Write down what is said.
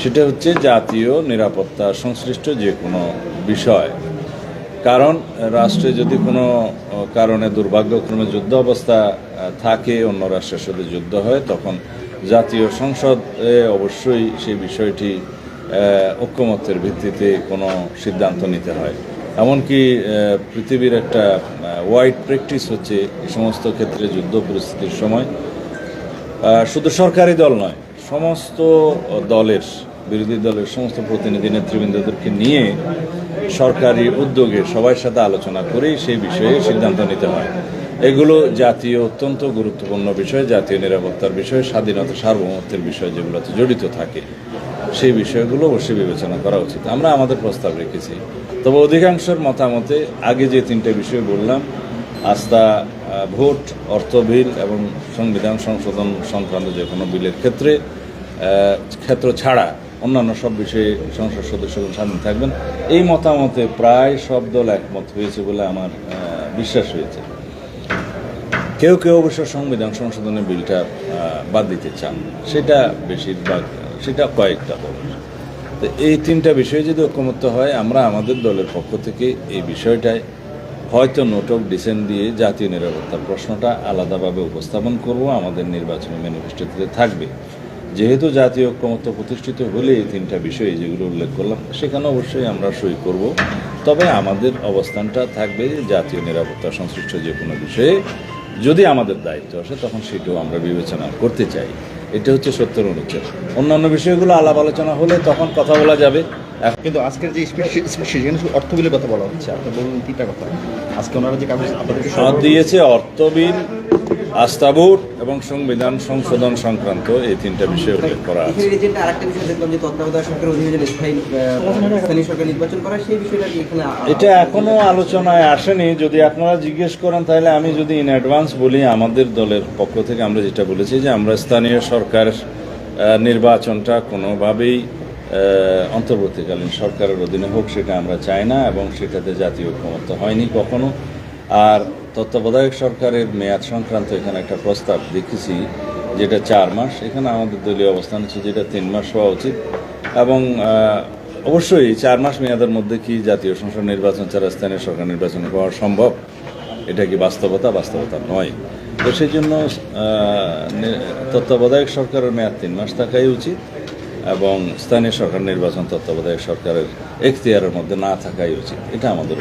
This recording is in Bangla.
সেটা হচ্ছে জাতীয় নিরাপত্তা সংশ্লিষ্ট যে কোনো বিষয়। কারণ রাষ্ট্রে যদি কোনো কারণে দুর্ভাগ্যক্রমে যুদ্ধ অবস্থা থাকে, অন্য রাষ্ট্রের সাথে যুদ্ধ হয়, তখন জাতীয় সংসদে অবশ্যই সেই বিষয়টি ঐক্যমত্যের ভিত্তিতে কোনো সিদ্ধান্ত নিতে হয়। এমনকি পৃথিবীর একটা ওয়াইড প্র্যাকটিস হচ্ছে এই সমস্ত ক্ষেত্রে যুদ্ধ পরিস্থিতির সময়। শুধু সরকারি দল নয় সমস্ত দলের, বিরোধী দলের সমস্ত প্রতিনিধি নেতৃবৃন্দদেরকে নিয়ে সরকারি উদ্যোগে সবার সাথে আলোচনা করেই সেই বিষয়ে সিদ্ধান্ত নিতে হয়। এগুলো জাতীয় অত্যন্ত গুরুত্বপূর্ণ বিষয়, জাতীয় নিরাপত্তার বিষয়, স্বাধীনতা, সার্বভৌমত্বের বিষয় যেগুলোতে জড়িত থাকে, সেই বিষয়গুলো অবশ্যই বিবেচনা করা উচিত। আমরা আমাদের প্রস্তাব রেখেছি। তবে অধিকাংশের মতামতে, আগে যে তিনটে বিষয় বললাম, আস্থা ভোট, অর্থ বিল এবং সংবিধান সংশোধন সংক্রান্ত যে কোনো বিলের ক্ষেত্রে ক্ষেত্র ছাড়া অন্যান্য সব বিষয়ে সংসদ সদস্যগণ স্বাধীন থাকবেন। এই মতামতে প্রায় সব দল একমত হয়েছে বলে আমার বিশ্বাস হয়েছে। কেউ কেউ অবশ্য সংবিধান সংশোধনের বিলটা বাদ দিতে চান। সেটা বেশিরভাগ, সেটা কয়েকটা দল। তো এই তিনটা বিষয়ে যদি ঐক্যমত্য হয়, আমরা আমাদের দলের পক্ষ থেকে এই বিষয়টায় হয়তো নোট অফ ডিসেন্ট দিয়ে জাতীয় নিরাপত্তার প্রশ্নটা আলাদাভাবে উপস্থাপন করব। আমাদের নির্বাচনী ম্যানিফেস্টোতে থাকবে। যেহেতু জাতীয় ঐক্যমত্য প্রতিষ্ঠিত হলে এই তিনটা বিষয় যেগুলো উল্লেখ করলাম, সেখানে অবশ্যই আমরা সই করব। তবে আমাদের অবস্থানটা থাকবে জাতীয় নিরাপত্তা সংশ্লিষ্ট যে কোনো বিষয়ে। যদি আমাদের দায়িত্ব আসে, তখন সেটাও আমরা বিবেচনা করতে চাই। এটা হচ্ছে সত্যের অনুচ্ছেদ। অন্যান্য বিষয়গুলো আলাপ আলোচনা হলে তখন কথা বলা যাবে। কিন্তু আজকের যে স্পিচ সেখানে শুধু অর্থ বিলের কথা বলা হচ্ছে আপনি বলুন তিনটা কথা। আজকে ওনারা যে কাগজ আপনাদেরকে সাথ দিয়েছে অর্থ বিল আস্থা ভোট এবং সংবিধান সংশোধন সংক্রান্ত এই তিনটা বিষয় উল্লেখ করা আছে। আরেকটা বিষয় দেখলাম যে তত্ত্বাবধায়ক সরকারের অধীনে যে স্থায়ী আহ, স্থানীয় সরকার নির্বাচন করা সেই বিষয়টা এখানে এটা এখনও আলোচনায় আসেনি। যদি আপনারা জিজ্ঞেস করেন তাহলে আমি যদি ইন অ্যাডভান্স বলি আমাদের দলের পক্ষ থেকে আমরা যেটা বলেছি যে আমরা স্থানীয় সরকার নির্বাচনটা কোনোভাবেই অন্তর্বর্তীকালীন সরকারের অধীনে হোক, সেটা আমরা চাই না এবং সেটাতে জাতীয় ঐক্যমত্য হয়নি কখনো। আর তত্ত্বাবধায়ক সরকারের মেয়াদ সংক্রান্ত এখানে একটা প্রস্তাব দেখেছি, যেটা চার মাস। এখানে আমাদের দলীয় অবস্থান হচ্ছে যেটা তিন মাস হওয়া উচিত। এবং অবশ্যই চার মাস মেয়াদের মধ্যে কি জাতীয় সংসদ নির্বাচন ছাড়া স্থানীয় সরকার নির্বাচন হওয়া সম্ভব? এটা কি বাস্তবতা? বাস্তবতা নয়। তো সেই জন্য তত্ত্বাবধায়ক সরকারের মেয়াদ তিন মাস থাকাই উচিত। এবং স্থানীয় সরকার নির্বাচন তত্ত্বাবধায়ক সরকারের এখতিয়ারের মধ্যে না থাকাই উচিত। এটা আমাদের